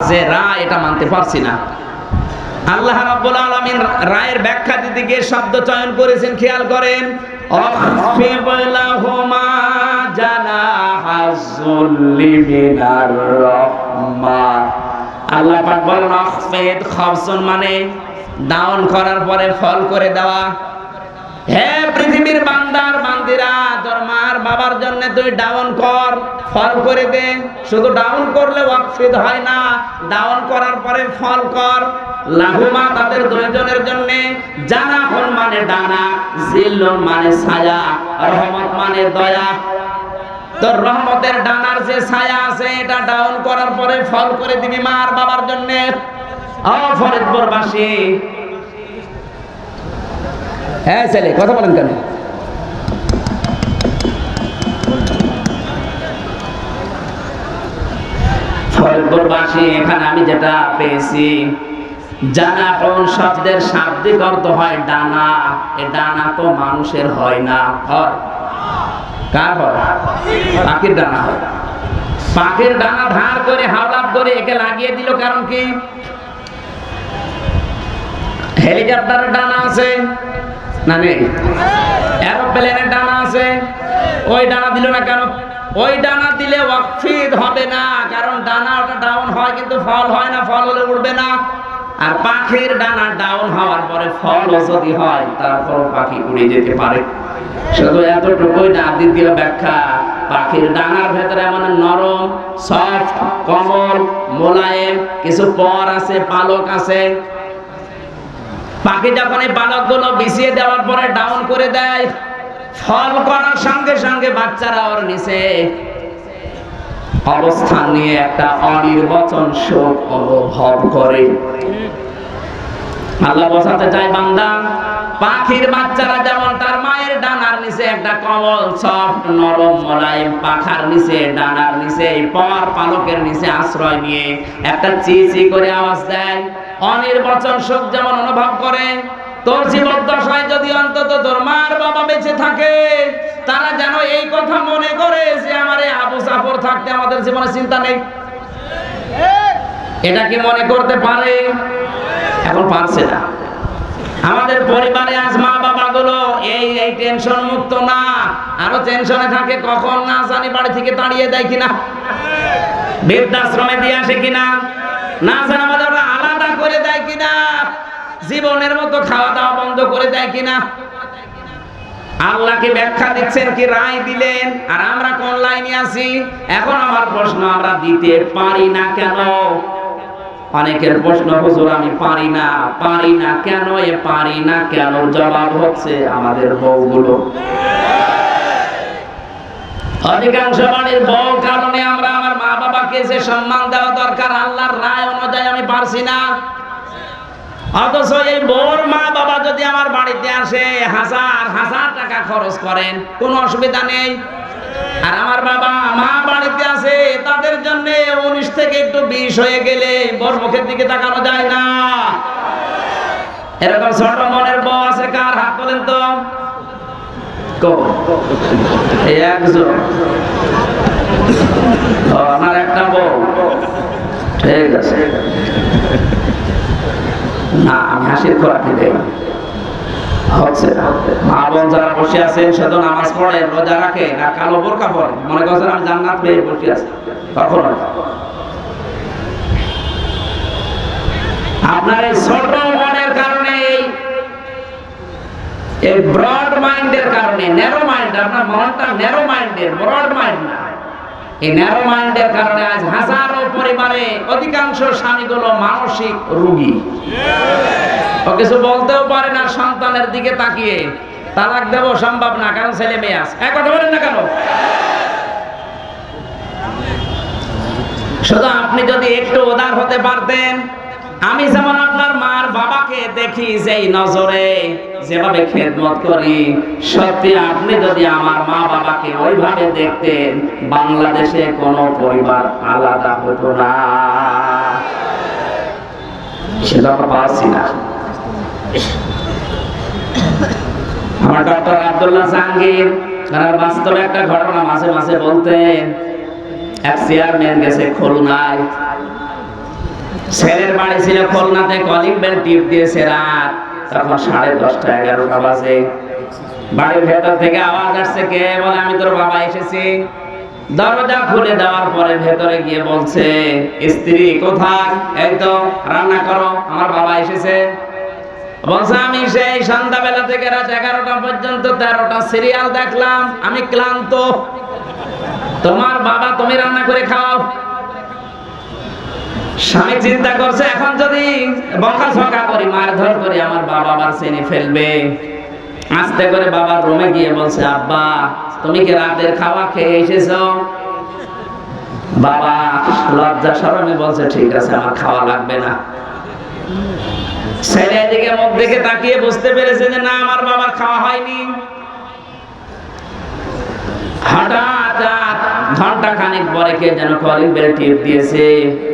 যে রায় এটা মানতে পারছি না। আল্লাহ রাব্বুল আলামিন রায়ের ব্যাখ্যা দিতে গিয়ে শব্দ চয়ন করেছেন, খেয়াল করেন। আল্লাহ পাক বলেন মানে ডাউন করার পরে ফল করে দেওয়া। হে পৃথিবীর বান্দার, বান্দিরা বাবার জন্য তুই ডাউন কর, ফল করে দে। শুধু ডাউন করলে ওয়াকফিদ হয় না ডাউন করার পরে ফল কর। লাহুমা তাদের দুইজনের জন্য জানাহন মানে ডানা জিল্লুন মানে ছায়া, রহমত মানে দয়া। তোর রহমতের ডানার যে ছায়া আছে, এটা ডাউন করার পরে ফল করে দিবি মা মার বাবার জন্য। ফরিদপুরবাসী। হ্যাঁ ছেলে, কথা বলেন কেন? ফরিদপুরবাসী এখানে আমি যেটা পেয়েছি। জানা কোন শব্দের শাব্দিক অর্থ হয় ডানা। এ ডানা তো মানুষের হয় না, হয়। কার হয়? পাখির ডানা পাখির ডানা ধার করে, হাওলাত করে একে লাগিয়ে দিল কারণ কি? হেলিকপ্টারের ডানা আছে না নেই? এরোপ্লেনের ডানা আছে। ওই ডানা দিল না কেন? ওই ডানা দিলে ওয়াকফিদ হবে না, কারণ ডানা ওটা ডাউন হয় কিন্তু ফল হয় না, ফল হলে উঠবে না। আর পাখির ডানা ডাউন হওয়ার পরে ফল যদি হয় তারপর পাখি উড়ে যেতে পারে। শুধু এতটুকুই না, দ্বিতীয় ব্যাখ্যা, পাখির ডানার ভেতরে এমন নরম সফট কমল, মোলায়েম, কিছু পর আছে, পালক আছে। পাখি যখন এই বালকগুলো বিছিয়ে দেওয়ার পরে ডাউন করে দেয় ফল করার সঙ্গে সঙ্গে বাচ্চারা ওর নিচে অবস্থান নিয়ে একটা অনির্বচন শোক অনুভব করে। আল্লাহ বসাতে চায় বান্দা, পাখির বাচ্চারা যেমন তার মায়ের ডানার নিচে একটা কমল, সফট, নরম, মোলায়েম পাখার নিচে, ডানার নিচে, পর পালকের নিচে আশ্রয় নিয়ে একটা চি চি করে আওয়াজ দেয়। অনির্বচন শোক যেমন অনুভব করে তোর জীবদ্দশায় যদি অন্তত তোর মার বাবা বেঁচে থাকে, তারা যেন এই কথা মনে করে যে আমার এই আবু সাফর থাকতে আমাদের জীবনে চিন্তা নেই। এটা কি মনে করতে পারে? এখন পারছে না। আমাদের পরিবারে আজ মা বাবা গুলো এই এই টেনশন মুক্ত না। আরও টেনশনে থাকে, কখন না জানি বাড়ি থেকে তাড়িয়ে দেয় কিনা। বৃদ্ধাশ্রমে দিয়ে আসে কিনা। না জানি আমাদের আলাদা করে দেয় কিনা। জীবনের মতো খাওয়া দাওয়া বন্ধ করে দেয় কিনা? আল্লাহকে ব্যাখ্যা দিচ্ছেন কি রায় দিলেন? আর আমরা কোন লাইনে আছি? এখন আমার প্রশ্ন, আমরা দিতে পারি না কেন? অনেকের প্রশ্ন, হুজুর, আমি পারি না। পারি না কেন? এ পারি না কেন? জবাব হচ্ছে আমাদের বউগুলো। অধিকাংশ বাড়ির বউ কারণে আমরা আমার মা বাবাকে যে সম্মান দেওয়া দরকার, আল্লাহর রায় অনুযায়ী আমি পারছি না। অথচ এই বোর মা বাবা যদি আমার বাড়িতে আসে, হাজার হাজার টাকা খরচ করেন, কোনো অসুবিধা নেই। আর আমার বাবা মা বাড়িতে আছে তাদের জন্য উনিশ থেকে একটু বিশ হয়ে গেলে বর মুখের দিকে তাকানো যায় না। এরকম ছোট মনের বউ আছে কার হাত বলেন তো? একজন। আমার একটা বউ। ঠিক আছে। না আমি হাসির খোরাকি দেই হচ্ছে। মা বোন যারা বসে আছেন সে নামাজ পড়ে, রোজা রাখে, না কালো বোরকা পরে। মনে করছেন আমি জান্নাত পেয়ে বসে আছি। কখনো আপনার এই ছোট মনের কারণে, এই ব্রড মাইন্ডের কারণে ন্যারো মাইন্ড আপনার মনটা ন্যারো মাইন্ডের ব্রড মাইন্ড না। এই ন্যারো কারণে আজ হাজারো পরিবারে অধিকাংশ স্বামীগুলো মানসিক রোগী। ও কিছু বলতেও পারে না, সন্তানের দিকে তাকিয়ে। তালাক দেব সম্ভব না, কারণ ছেলে মেয়ে আছে। এক কথা বলেন না কেন? শুধু আপনি যদি একটু উদার হতে পারতেন আমি যেমন আপনার মার বাবাকে দেখি যেই নজরে, যেভাবে খেদমত করি, সত্যি আপনি যদি আমার মা বাবাকে ওইভাবে দেখতেন, বাংলাদেশে কোনো পরিবার আলাদা হতো না। আমরা ডক্টর আব্দুল্লাহ একটা ঘটনা মাঝে মাঝে বলতেন, এক চেয়ারম্যান গেছে খুলনায়। ছেলের বাড়ি ছিল খুলনাতে, কলিং বেল টিপ দিয়েছে রাত। তখন সাড়ে দশটা, এগারোটা বাজে। বাড়ির ভেতর থেকে আওয়াজ আসছে, কে বলে, আমি তোর বাবা এসেছি। দরজা খুলে দেওয়ার পরে ভেতরে গিয়ে বলছে, স্ত্রী, কোথায়? এই তো, রান্না করো, আমার বাবা এসেছে। বলছে, আমি সেই সন্ধ্যাবেলা থেকে রাত এগারোটা পর্যন্ত তেরোটা সিরিয়াল দেখলাম। আমি ক্লান্ত। তোমার বাবা তুমি রান্না করে খাও। স্বামী চিন্তা করছে, এখন যদি বকা ঝকা করি, মারধর করি, আমার বাবা আবার চেনে ফেলবে। আস্তে করে বাবার রুমে গিয়ে বলছে, আব্বা, তুমি কি রাতের খাওয়া খেয়ে এসেছ? বাবা লজ্জা শরমে বলছে, ঠিক আছে, আমার খাওয়া লাগবে না। ছেলে এদিকে মুখ দেখে তাকিয়ে বুঝতে পেরেছে যে, না, আমার বাবার খাওয়া হয়নি। হঠাৎ ঘণ্টা খানিক পরে কে যেন কলিং বেল টিপ দিয়েছে।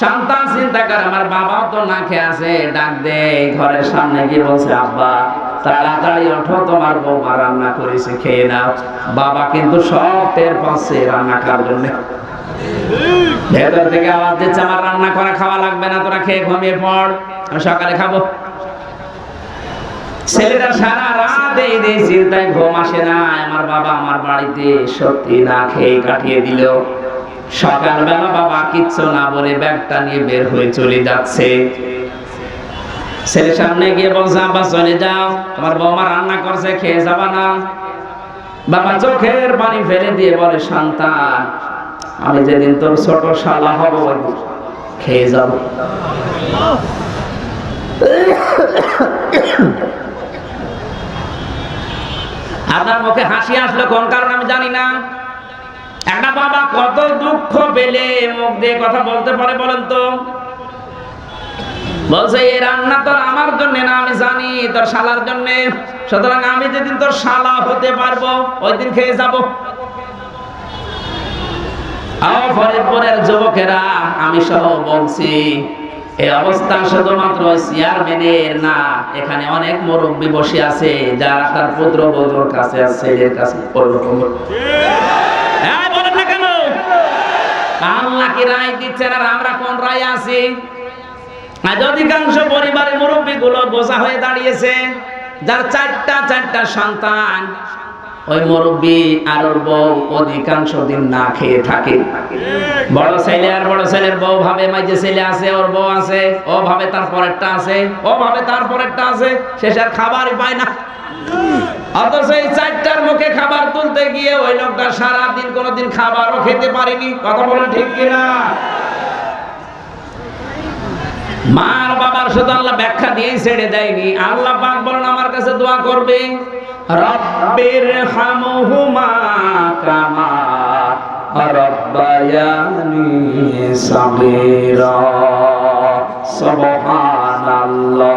সন্তান চিন্তা করে, আমার বাবাও তো না খেয়ে আছে, ডাক দে ঘরের সামনে গিয়ে বলছে, আব্বা, তাড়াতাড়ি ওঠো, তোমার বৌমা রান্না করেছে, খেয়ে নাও। বাবা কিন্তু সব টের পাচ্ছে রান্না খাওয়ার জন্য। ভেতর থেকে আওয়াজ দিচ্ছে, আমার রান্না করা খাওয়া লাগবে না, তোরা খেয়ে ঘুমিয়ে পড়, আমি সকালে খাব। ছেলেটা সারা রাত এই দিয়ে চিন্তায় ঘুম আসে না আমার বাবা আমার বাড়িতে সত্যি না খেয়ে কাটিয়ে দিল। সকালবেলা বাবা কিচ্ছু না বলে ব্যাগটা নিয়ে বের হয়ে চলে যাচ্ছে। ছেলে সামনে গিয়ে বলছে, আব্বা, চলে যাও। তোমার বৌমা রান্না করছে, খেয়ে যাবা না। বাবা চোখের পানি ফেলে দিয়ে বলে, সন্তান, আমি যেদিন তোর ছোট শালা হব, খেয়ে যাব আপনার মুখে হাসি আসলো কোন কারণ আমি জানি না। একটা বাবা কত দুঃখ পেলে মুখ দিয়ে কথা বলতে পারে বলেন তো? বলছে, এই রান্না তোর আমার জন্য না, আমি জানি তোর শালার জন্য। সুতরাং আমি যেদিন তোর শালা হতে পারব, ওই দিন খেয়ে যাব। যুবকেরা, আমি সহ বলছি এই অবস্থা শুধুমাত্র চেয়ারম্যানের না, এখানে অনেক মুরব্বী বসে আছে, যারা তার পুত্র বধুর কাছে আছে কাছে বলেন না কেন? আল্লাহ রায় দিচ্ছেন আর আমরা কোন রায় আছি? অধিকাংশ পরিবারের মুরব্বী গুলো বোঝা হয়ে দাঁড়িয়েছে, যার চারটা চারটা আর ওর বউ অধিকাংশ দিন না খেয়ে থাকে। বড় ছেলে আর বড় ছেলের বউ ভাবে মাই ছেলে আছে, ওর বউ আছে, ও ভাবে তার পরেরটা আছে, ও ভাবে তার পরেরটা আছে শেষ আর খাবারই পায় না। অথচ এই চারটার মুখে খাবার তুলতে গিয়ে ওই লোকটা সারাদিন কোনোদিন খাবারও খেতে পারেনি। কথা বলেন ঠিক কিনা? মার বাবার শুধু আল্লাহ ব্যাখ্যা দিয়েই ছেড়ে দেয়নি। আল্লাহ পাক বলেন আমার কাছে দোয়া করবে, রব্বির হামহুমা কামা রব্বায়ানি সাগীরা, সুবহানাল্লাহ।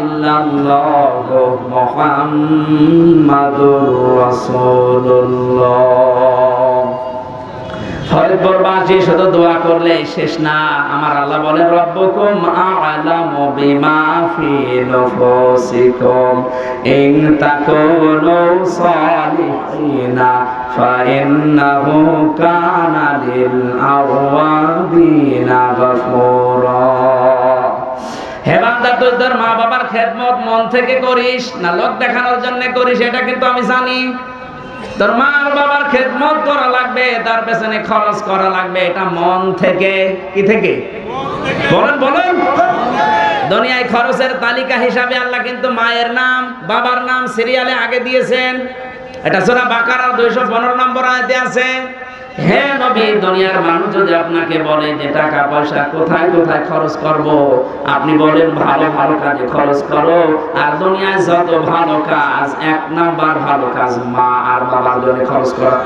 ইল্লাল্লাহ মুহাম্মাদুর রাসূলুল্লাহ। ফরিদপুরবাসী শুধু দোয়া করলে শেষ না, আমার আল্লাহ বলে রব্বুকুম আ'লামু বিমা ফি নুফুসিকুম, ইন তাকুনু সালিহিনা, ফাইন্নাহু কানা লিল আওয়াবিনা গফুরা হে বান্দা মা বাবার খেদমত মন থেকে করিস, না লোক দেখানোর জন্য করিস, এটা কিন্তু আমি জানি। তোর বাবার খেদমত করা লাগবে, তার পেছনে খরচ করা লাগবে, এটা মন থেকে। কি থেকে? বলেন বলেন। দুনিয়ায় খরচের তালিকা হিসাবে আল্লাহ কিন্তু মায়ের নাম, বাবার নাম সিরিয়ালে আগে দিয়েছেন। এটা সূরা বাকারার 215 নম্বর আয়াতে আছে, হে নবী, দুনিয়ার মানুষ যদি আপনাকে বলে যে টাকা, পয়সা কোথায় কোথায় খরচ করব, আপনি বলেন ভালো ভালো কাজে খরচ করো। আর দুনিয়ায় যত ভালো কাজ, এক নাম্বার ভালো কাজ মা আর বাবার জন্য খরচ করা।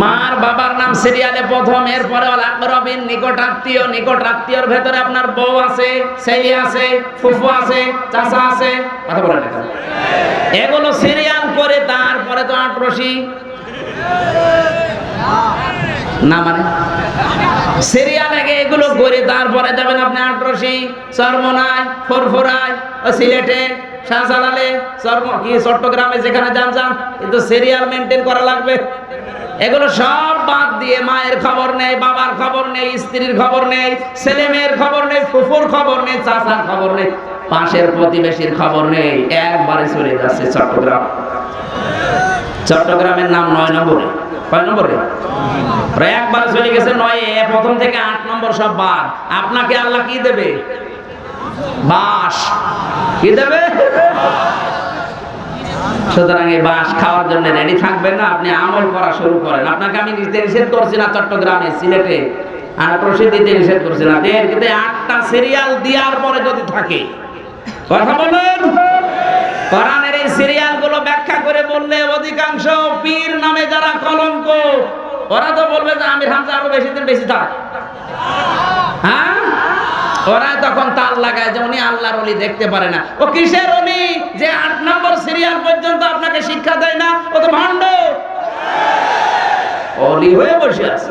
মার বাবার নাম সিরিয়ালে প্রথম, এরপরে রবিন নিকট আত্মীয়, নিকট আত্মীয়র ভেতরে আপনার বউ আছে সেই আছে, ফুফু আছে, চাচা আছে। কথা বলে না এগুলো সিরিয়াল করে তারপরে তো আটরসি না মানে? সিরিয়াল আগে এগুলো করে তারপরে যাবেন আপনি আটরসি চরমনায় ফুরফুরায় সিলেটে, শাহজালালে চর্ম কি, চট্টগ্রামে যেখানে যান যান। কিন্তু সিরিয়াল মেনটেন করা লাগবে। এগুলো সব বাদ দিয়ে মায়ের খবর নেই, বাবার খবর নেই, স্ত্রীর খবর নেই, ছেলে মেয়ের খবর নেই, ফুফুর খবর নেই, চাচার খবর নেই, পাশের প্রতিবেশীর খবর নেই, একবারে চলে যাচ্ছে চট্টগ্রাম। চট্টগ্রামের নাম নয় নম্বরে। কয় নম্বরে? প্রায় একবার চলে গেছে নয় প্রথম থেকে আট নম্বর সব বাদ। আপনাকে আল্লাহ কি দেবে? বাস। কি দেবে? সুতরাং এই বাস খাওয়ার জন্য রেডি থাকবেন না। আপনি আমল করা শুরু করেন। আপনাকে আমি দিতে নিষেধ করছি না চট্টগ্রামে, সিলেটে। আর প্রসিদ্ধিতে নিষেধ করছি না। দেড় কিন্তু আটটা সিরিয়াল দেওয়ার পরে যদি থাকে, কথা বলেন? কোরআনের এই সিরিয়ালগুলো ব্যাখ্যা করে বললে অধিকাংশ পীর নামে যারা কলঙ্ক, ওরা তো বলবে যে আমির হামজা আরও বেশি দিন বেশি থাক। হ্যাঁ? ওরা তখন তার লাগায় যে উনি আল্লাহর অলি দেখতে পারে না। ও কিসের অলি যে আট নম্বর সিরিয়াল পর্যন্ত আপনাকে শিক্ষা দেয় না, ও তো ভান্ড অলি হয়ে বসে আছে।